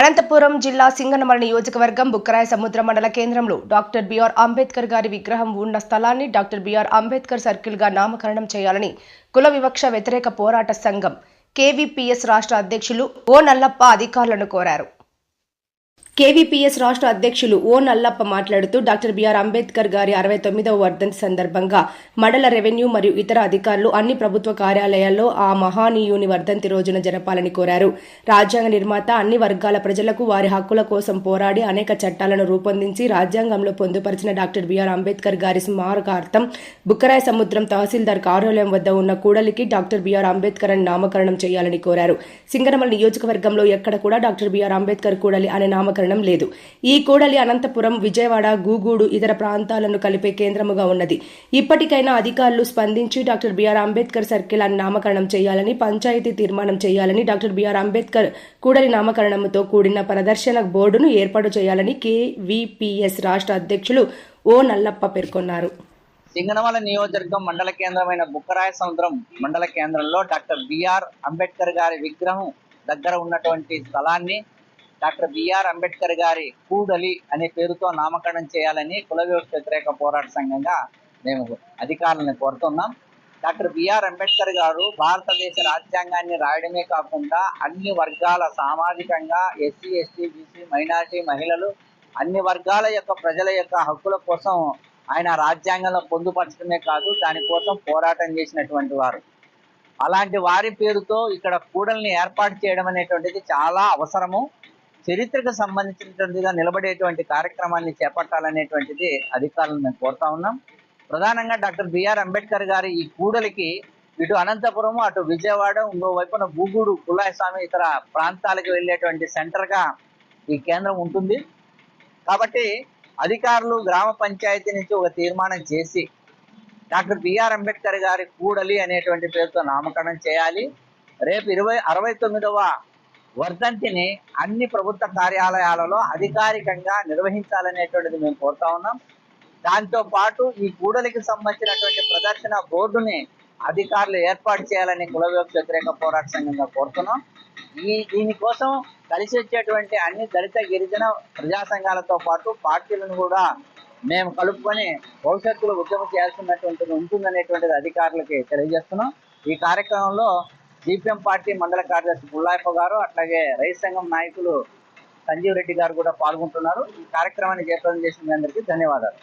అనంతపురం జిల్లా సింగనమల నియోజకవర్గం బుక్కరాయ సముద్ర మండల కేంద్రంలో డాక్టర్ బిఆర్ అంబేద్కర్ గారి విగ్రహం ఉన్న స్థలాన్ని డాక్టర్ బిఆర్ అంబేద్కర్ సర్కిల్గా నామకరణం చేయాలని కుల వివక్ష వ్యతిరేక పోరాట సంఘం కేవీపీఎస్ రాష్ట్ర అధ్యక్షులు ఓ నల్లప్ప అధికారులను కోరారు. కేవీపీఎస్ రాష్ట్ర అధ్యక్షులు ఓ నల్లప్ప మాట్లాడుతూ డాక్టర్ బిఆర్ అంబేద్కర్ గారి అరవై తొమ్మిదవ వర్ధంతి సందర్భంగా మండల రెవెన్యూ మరియు ఇతర అధికారులు అన్ని ప్రభుత్వ కార్యాలయాల్లో ఆ మహానీయుని వర్ధంతి రోజున జరపాలని కోరారు. రాజ్యాంగ నిర్మాత అన్ని వర్గాల ప్రజలకు వారి హక్కుల కోసం పోరాడి అనేక చట్టాలను రూపొందించి రాజ్యాంగంలో పొందుపరిచిన డాక్టర్ బిఆర్ అంబేద్కర్ గారి స్మారకార్థం బుక్కరాయ సముద్రం తహసీల్దార్ కార్యాలయం వద్ద ఉన్న కూడలికి డాక్టర్ బిఆర్ అంబేద్కర్ అని నామకరణం చేయాలని కోరారు. సింగనమల నియోజకవర్గంలో ఎక్కడ కూడా డాక్టర్ బిఆర్ అంబేద్కర్ కూడలి అనే నామకరణం లేదు. ఈ కూడలి అనంతపురం విజయవాడ గూగూడు ఇతర ప్రాంతాలను కలిపే కేంద్రముగా ఉన్నది. ఇప్పటికైనా అధికారులు స్పందించి డాక్టర్ బిఆర్ అంబేద్కర్ సర్కిల్ అని నామకరణం చేయాలని పంచాయతీ తీర్మానం చేయాలని డాక్టర్ బిఆర్ అంబేద్కర్ కూడలి నామకరణంతో కూడిన ప్రదర్శన బోర్డును ఏర్పాటు చేయాలని కేవీపీఎస్ రాష్ట్ర అధ్యక్షులు ఓ నల్లప్ప పేర్కొన్నారు. సింగనమల నియోజకవర్గం మండల కేంద్రమైన బుక్కరాయ సముద్రం మండల కేంద్రంలో డాక్టర్ బిఆర్ అంబేద్కర్ గారి విగ్రహం దగ్గర ఉన్నటువంటి స్థలాన్ని డాక్టర్ బిఆర్ అంబేద్కర్ గారి కూడలి అనే పేరుతో నామకరణం చేయాలని కుల వ్యవస్థ వ్యతిరేక పోరాట సంఘంగా మేము అధికారులను కోరుతున్నాం. డాక్టర్ బిఆర్ అంబేద్కర్ గారు భారతదేశ రాజ్యాంగాన్ని రాయడమే కాకుండా అన్ని వర్గాల సామాజికంగా ఎస్సీ ఎస్టీ బీసీ మైనారిటీ మహిళలు అన్ని వర్గాల యొక్క ప్రజల యొక్క హక్కుల కోసం ఆయన రాజ్యాంగంలో పొందుపరచడమే కాదు దానికోసం పోరాటం చేసినటువంటి వారు. అలాంటి వారి పేరుతో ఇక్కడ కూడల్ని ఏర్పాటు చేయడం అనేటువంటిది చాలా అవసరము. చరిత్రకు సంబంధించినటువంటిగా నిలబడేటువంటి కార్యక్రమాన్ని చేపట్టాలనేటువంటిది అధికారులను మేము కోరుతా ఉన్నాం. ప్రధానంగా డాక్టర్ బిఆర్ అంబేద్కర్ గారి ఈ కూడలికి ఇటు అనంతపురం అటు విజయవాడ ఇంకో వైపున గూగూడు కులాయి స్వామి ఇతర ప్రాంతాలకు వెళ్ళేటువంటి సెంటర్గా ఈ కేంద్రం ఉంటుంది. కాబట్టి అధికారులు గ్రామ పంచాయతీ నుంచి ఒక తీర్మానం చేసి డాక్టర్ బిఆర్ అంబేద్కర్ గారి కూడలి అనేటువంటి పేరుతో నామకరణం చేయాలి. రేపు ఇరవై అరవై తొమ్మిదవ వర్ధంతిని అన్ని ప్రభుత్వ కార్యాలయాలలో అధికారికంగా నిర్వహించాలనేటువంటిది మేము కోరుతా ఉన్నాం. దాంతో పాటు ఈ కూడలికి సంబంధించినటువంటి ప్రదర్శన బోర్డుని అధికారులు ఏర్పాటు చేయాలని కుల వ్యతిరేక పోరాట సంఘంగా కోరుతున్నాం. ఈ దీనికోసం కలిసి వచ్చేటువంటి అన్ని దళిత గిరిజన ప్రజా సంఘాలతో పాటు పార్టీలను కూడా మేము కలుపుకొని భవిష్యత్తులో ఉద్యమం చేయాల్సినటువంటిది ఉంటుందనేటువంటిది అధికారులకి తెలియజేస్తున్నాం. ఈ కార్యక్రమంలో సిపిఎం పార్టీ మండల కార్యదర్శి ముల్లాయప్ప గారు అట్లాగే రైతు సంఘం నాయకులు సంజీవ్ రెడ్డి గారు కూడా పాల్గొంటున్నారు. ఈ కార్యక్రమాన్ని జయప్రదం చేసిన అందరికీ ధన్యవాదాలు.